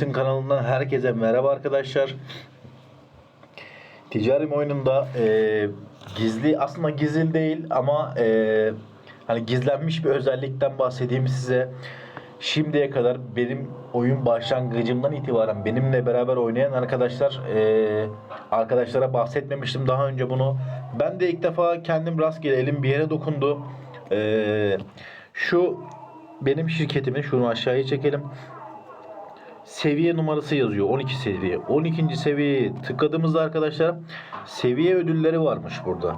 Resim kanalından herkese merhaba arkadaşlar. Ticarim oyununda e, gizli aslında gizli değil ama e, hani gizlenmiş bir özellikten bahsedeyim size. Şimdiye kadar benim oyun başlangıcımdan itibaren benimle beraber oynayan arkadaşlar e, arkadaşlara bahsetmemiştim daha önce bunu. Ben de ilk defa kendim rastgele elim bir yere dokundu. E, şu benim şirketimin şunu aşağıya çekelim seviye numarası yazıyor. 12 seviye. 12. seviyeye tıkladığımızda arkadaşlar seviye ödülleri varmış burada.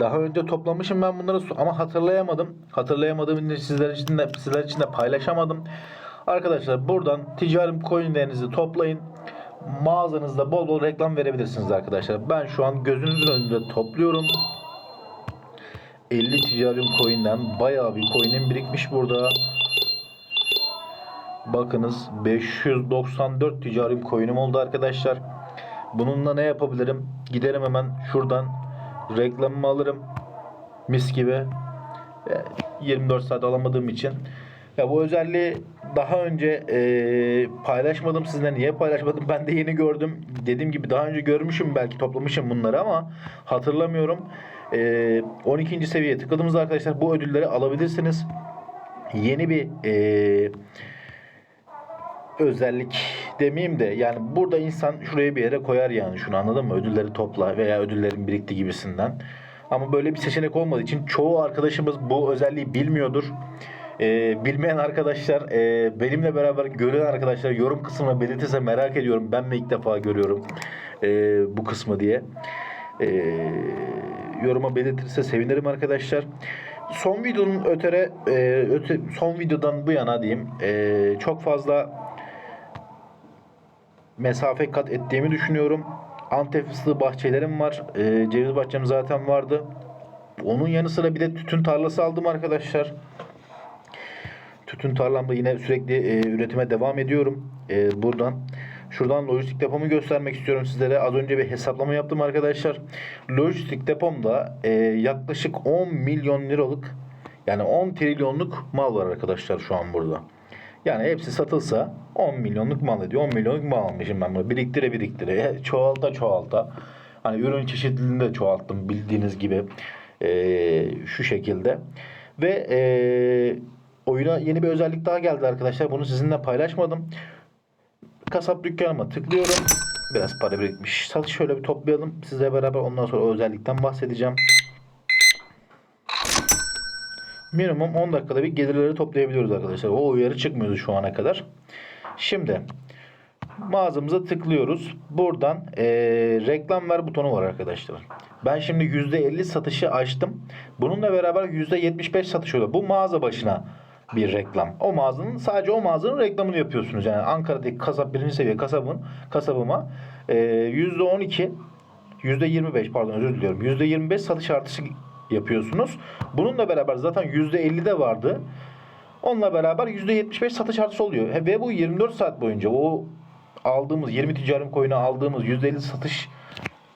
Daha önce toplamışım ben bunları ama hatırlayamadım. Hatırlayamadığım için sizler için de sizler için de paylaşamadım. Arkadaşlar buradan ticari coinlerinizi toplayın. Mağazanızda bol bol reklam verebilirsiniz arkadaşlar. Ben şu an gözünüzün önünde topluyorum. 50 ticari coin'den bayağı bir coin'im birikmiş burada. Bakınız 594 ticari coin'im oldu arkadaşlar. Bununla ne yapabilirim? Giderim hemen şuradan reklamımı alırım. Mis gibi. E, 24 saat alamadığım için. Ya bu özelliği daha önce e, paylaşmadım sizinle. Niye paylaşmadım? Ben de yeni gördüm. Dediğim gibi daha önce görmüşüm belki toplamışım bunları ama hatırlamıyorum. E, 12. seviyeye tıkladığımızda arkadaşlar bu ödülleri alabilirsiniz. Yeni bir e, özellik demeyeyim de yani burada insan şuraya bir yere koyar yani şunu anladın mı? Ödülleri topla veya ödüllerin birikti gibisinden. Ama böyle bir seçenek olmadığı için çoğu arkadaşımız bu özelliği bilmiyordur. Ee, bilmeyen arkadaşlar e, benimle beraber gören arkadaşlar yorum kısmına belirtirse merak ediyorum. Ben mi ilk defa görüyorum e, bu kısmı diye. E, yoruma belirtirse sevinirim arkadaşlar. Son videonun ötere e, öte, son videodan bu yana diyeyim e, çok fazla mesafe kat ettiğimi düşünüyorum. Antep fıstığı bahçelerim var. Ee, ceviz bahçem zaten vardı. Onun yanı sıra bir de tütün tarlası aldım arkadaşlar. Tütün tarlamda yine sürekli e, üretime devam ediyorum. E, buradan. Şuradan lojistik depomu göstermek istiyorum sizlere. Az önce bir hesaplama yaptım arkadaşlar. Lojistik depomda e, yaklaşık 10 milyon liralık yani 10 trilyonluk mal var arkadaşlar şu an burada. Yani hepsi satılsa 10 milyonluk mal ediyor. 10 milyonluk mal almışım ben bunu. Biriktire biriktire. Çoğalta çoğalta. Hani ürün çeşitliliğini de çoğalttım bildiğiniz gibi. Ee, şu şekilde. Ve ee, oyuna yeni bir özellik daha geldi arkadaşlar. Bunu sizinle paylaşmadım. Kasap dükkanıma tıklıyorum. Biraz para birikmiş. Satış şöyle bir toplayalım. Sizle beraber ondan sonra özellikten bahsedeceğim. Minimum 10 dakikada bir gelirleri toplayabiliyoruz arkadaşlar. O uyarı çıkmıyordu şu ana kadar. Şimdi mağazamıza tıklıyoruz. Buradan eee, reklam ver butonu var arkadaşlar. Ben şimdi %50 satışı açtım. Bununla beraber %75 satış oluyor. Bu mağaza başına bir reklam. O mağazanın sadece o mağazanın reklamını yapıyorsunuz. Yani Ankara'daki kasap birinci seviye kasabın kasabıma eee %12 %25 pardon özür diliyorum. %25 satış artışı yapıyorsunuz. Bununla beraber zaten %50 de vardı. Onunla beraber %75 satış artışı oluyor. Ve bu 24 saat boyunca o aldığımız 20 ticari coin'e aldığımız %50 satış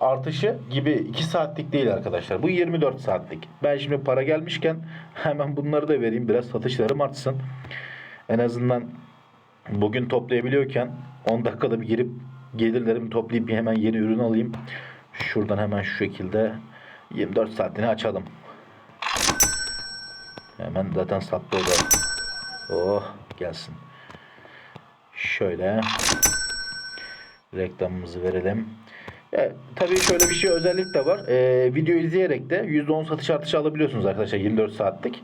artışı gibi 2 saatlik değil arkadaşlar. Bu 24 saatlik. Ben şimdi para gelmişken hemen bunları da vereyim. Biraz satışlarım artsın. En azından bugün toplayabiliyorken 10 dakikada bir girip gelirlerimi toplayıp hemen yeni ürün alayım. Şuradan hemen şu şekilde 24 saatini açalım. Hemen zaten sattı o da. Oh gelsin. Şöyle reklamımızı verelim. Ya, tabii şöyle bir şey özellik de var. Ee, video izleyerek de %10 satış artışı alabiliyorsunuz arkadaşlar 24 saatlik.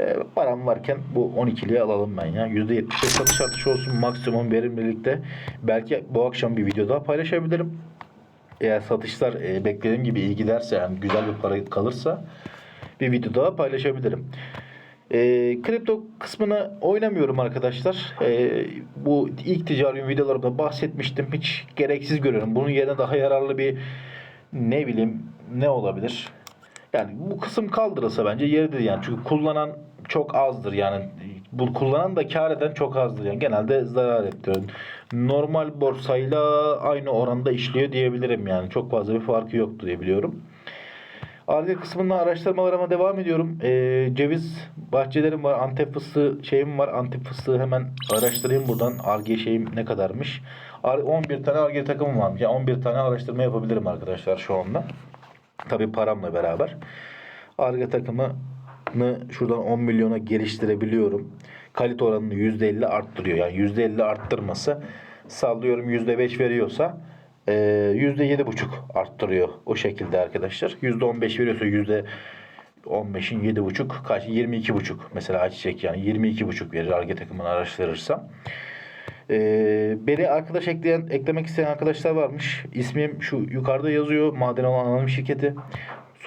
Ee, param varken bu 12'liği alalım ben ya. %75 satış artışı olsun maksimum verimlilikte. Belki bu akşam bir video daha paylaşabilirim. Eğer satışlar e, beklediğim gibi iyi giderse yani güzel bir para kalırsa bir video daha paylaşabilirim. E, kripto kısmını oynamıyorum arkadaşlar. E, bu ilk ticari videolarımda bahsetmiştim. Hiç gereksiz görüyorum. Bunun yerine daha yararlı bir ne bileyim ne olabilir? Yani bu kısım kaldırılsa bence yeridir yani. Çünkü kullanan çok azdır yani. Bu kullanan da kar eden çok azdır yani. Genelde zarar ettiriyor. Normal borsayla aynı oranda işliyor diyebilirim yani. Çok fazla bir farkı yoktu diye biliyorum. Arge kısmında araştırmalarıma devam ediyorum. Ee, ceviz bahçelerim var. Antep fıstığı şeyim var. Antep fıstığı hemen araştırayım buradan. Arge şeyim ne kadarmış. Ar- 11 tane Arge takımım varmış. Yani 11 tane araştırma yapabilirim arkadaşlar şu anda. Tabii paramla beraber. Arge takımını şuradan 10 milyona geliştirebiliyorum. Kalite oranını %50 arttırıyor. Yani %50 arttırması sallıyorum %5 veriyorsa e, %7,5 arttırıyor o şekilde arkadaşlar. %15 veriyorsa yüzde 15'in 7,5 kaç 22,5 mesela ayçiçek yani 22,5 verir Arge takımını araştırırsa. Ee, beni arkadaş ekleyen, eklemek isteyen arkadaşlar varmış. İsmim şu yukarıda yazıyor. Maden olan anonim şirketi.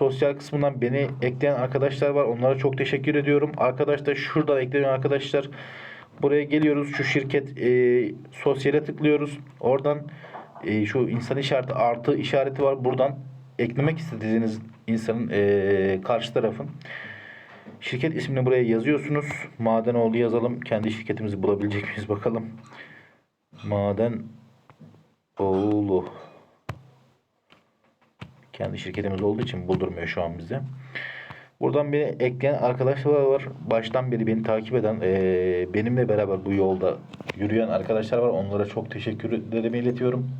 Sosyal kısmından beni ekleyen arkadaşlar var. Onlara çok teşekkür ediyorum. Arkadaşlar şuradan eklenen arkadaşlar buraya geliyoruz. Şu şirket e, sosyale tıklıyoruz. Oradan e, şu insan işareti artı işareti var. Buradan eklemek istediğiniz insanın e, karşı tarafın Şirket ismini buraya yazıyorsunuz. Madenoğlu yazalım. Kendi şirketimizi bulabilecek miyiz bakalım. Maden oğlu. Kendi şirketimiz olduğu için buldurmuyor şu an bize. Buradan beni ekleyen arkadaşlar var. Baştan beri beni takip eden, benimle beraber bu yolda yürüyen arkadaşlar var. Onlara çok teşekkürlerimi iletiyorum.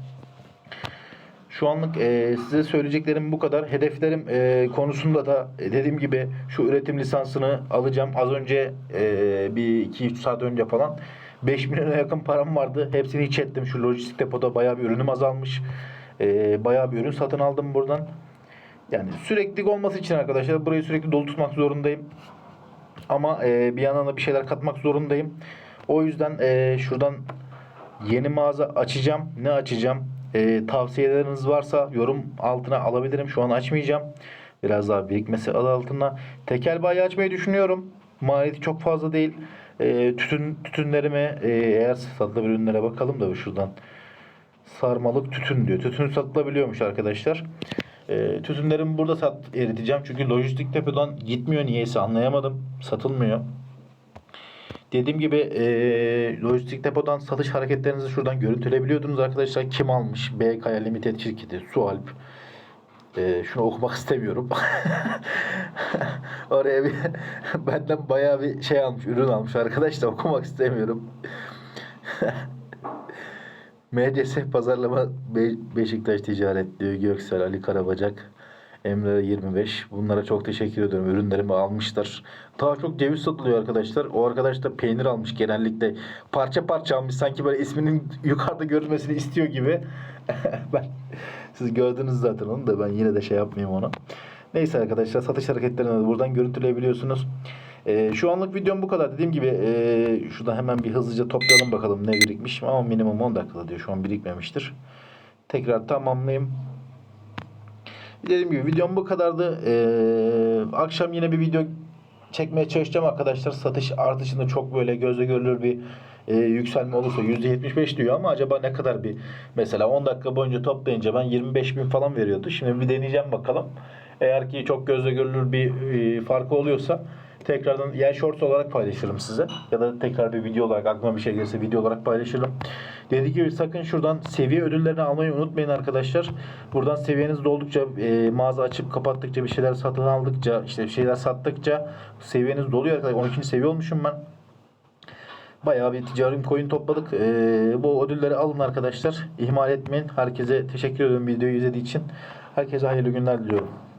Şu anlık e, size söyleyeceklerim bu kadar. Hedeflerim e, konusunda da e, dediğim gibi şu üretim lisansını alacağım. Az önce e, bir 2-3 saat önce falan 5 milyona yakın param vardı. Hepsini hiç ettim. Şu lojistik depoda bayağı bir ürünüm azalmış. E, bayağı bir ürün satın aldım buradan. Yani sürekli olması için arkadaşlar burayı sürekli dolu tutmak zorundayım. Ama e, bir yandan da bir şeyler katmak zorundayım. O yüzden e, şuradan yeni mağaza açacağım. Ne açacağım? E, tavsiyeleriniz varsa yorum altına alabilirim. Şu an açmayacağım. Biraz daha birikmesi adı altına. Tekel bayi açmayı düşünüyorum. Maliyeti çok fazla değil. E, tütün tütünlerimi e, eğer satılabilir ürünlere bakalım da şuradan. Sarmalık tütün diyor. Tütün satılabiliyormuş arkadaşlar. E, tütünlerimi burada sat eriteceğim. Çünkü lojistik depodan gitmiyor niyeyse anlayamadım. Satılmıyor. Dediğim gibi e, lojistik depodan satış hareketlerinizi şuradan görüntüleyebiliyordunuz arkadaşlar. Kim almış? BKya Limited şirketi, Sualp. E, şunu okumak istemiyorum. Oraya bir benden bayağı bir şey almış, ürün almış arkadaş da okumak istemiyorum. MCS pazarlama Be- Beşiktaş Ticaret diyor Göksel Ali Karabacak. Emre 25. Bunlara çok teşekkür ediyorum. Ürünlerimi almışlar. Daha çok ceviz satılıyor arkadaşlar. O arkadaş da peynir almış genellikle. Parça parça almış. Sanki böyle isminin yukarıda görülmesini istiyor gibi. ben siz gördünüz zaten onu da ben yine de şey yapmayayım ona. Neyse arkadaşlar satış hareketlerini buradan görüntüleyebiliyorsunuz. Ee, şu anlık videom bu kadar. Dediğim gibi ee, şuradan hemen bir hızlıca toplayalım bakalım ne birikmiş. Ama minimum 10 dakikada diyor. Şu an birikmemiştir. Tekrar tamamlayayım. Dediğim gibi videom bu kadardı. Ee, akşam yine bir video çekmeye çalışacağım arkadaşlar. Satış artışında çok böyle gözle görülür bir e, yükselme olursa %75 diyor ama acaba ne kadar bir mesela 10 dakika boyunca toplayınca ben 25 bin falan veriyordu. Şimdi bir deneyeceğim bakalım. Eğer ki çok gözle görülür bir e, farkı oluyorsa tekrardan ya shorts olarak paylaşırım size ya da tekrar bir video olarak aklıma bir şey gelirse video olarak paylaşırım. Dediğim gibi sakın şuradan seviye ödüllerini almayı unutmayın arkadaşlar. Buradan seviyeniz doldukça e, mağaza açıp kapattıkça bir şeyler satın aldıkça işte bir şeyler sattıkça seviyeniz doluyor arkadaşlar. 12. seviye olmuşum ben. Bayağı bir ticari coin topladık. E, bu ödülleri alın arkadaşlar. İhmal etmeyin. Herkese teşekkür ederim videoyu izlediği için. Herkese hayırlı günler diliyorum.